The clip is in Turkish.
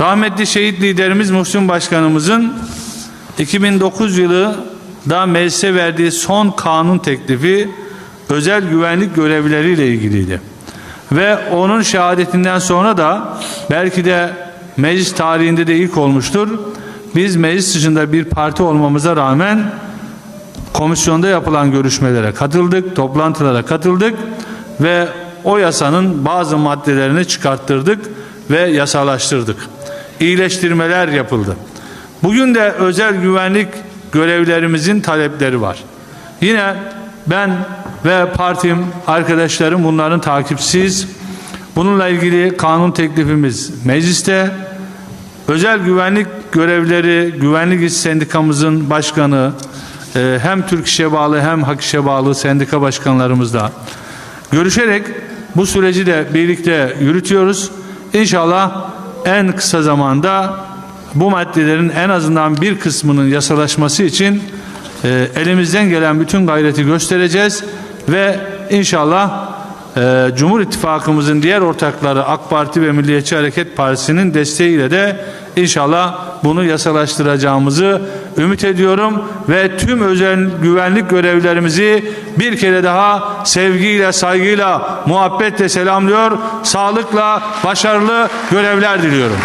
Rahmetli şehit liderimiz Muhsin Başkanımızın 2009 yılı da meclise verdiği son kanun teklifi özel güvenlik görevlileriyle ilgiliydi. Ve onun şehadetinden sonra da belki de meclis tarihinde de ilk olmuştur. Biz meclis dışında bir parti olmamıza rağmen komisyonda yapılan görüşmelere katıldık, toplantılara katıldık ve o yasanın bazı maddelerini çıkarttırdık ve yasalaştırdık. İyileştirmeler yapıldı. Bugün de özel güvenlik görevlerimizin talepleri var. Yine ben ve partim, arkadaşlarım bunların takipsiz. Bununla ilgili kanun teklifimiz mecliste. Özel güvenlik görevleri, Güvenlik İş Sendikamızın başkanı, e, hem Türk İş'e bağlı hem Hak İş'e bağlı sendika başkanlarımızla görüşerek bu süreci de birlikte yürütüyoruz. İnşallah en kısa zamanda bu maddelerin en azından bir kısmının yasalaşması için e, elimizden gelen bütün gayreti göstereceğiz ve inşallah e, Cumhur İttifakımızın diğer ortakları AK Parti ve Milliyetçi Hareket Partisi'nin desteğiyle de inşallah bunu yasalaştıracağımızı ümit ediyorum ve tüm özel güvenlik görevlerimizi bir kere daha sevgiyle, saygıyla, muhabbetle selamlıyor. Sağlıkla, başarılı görevler diliyorum.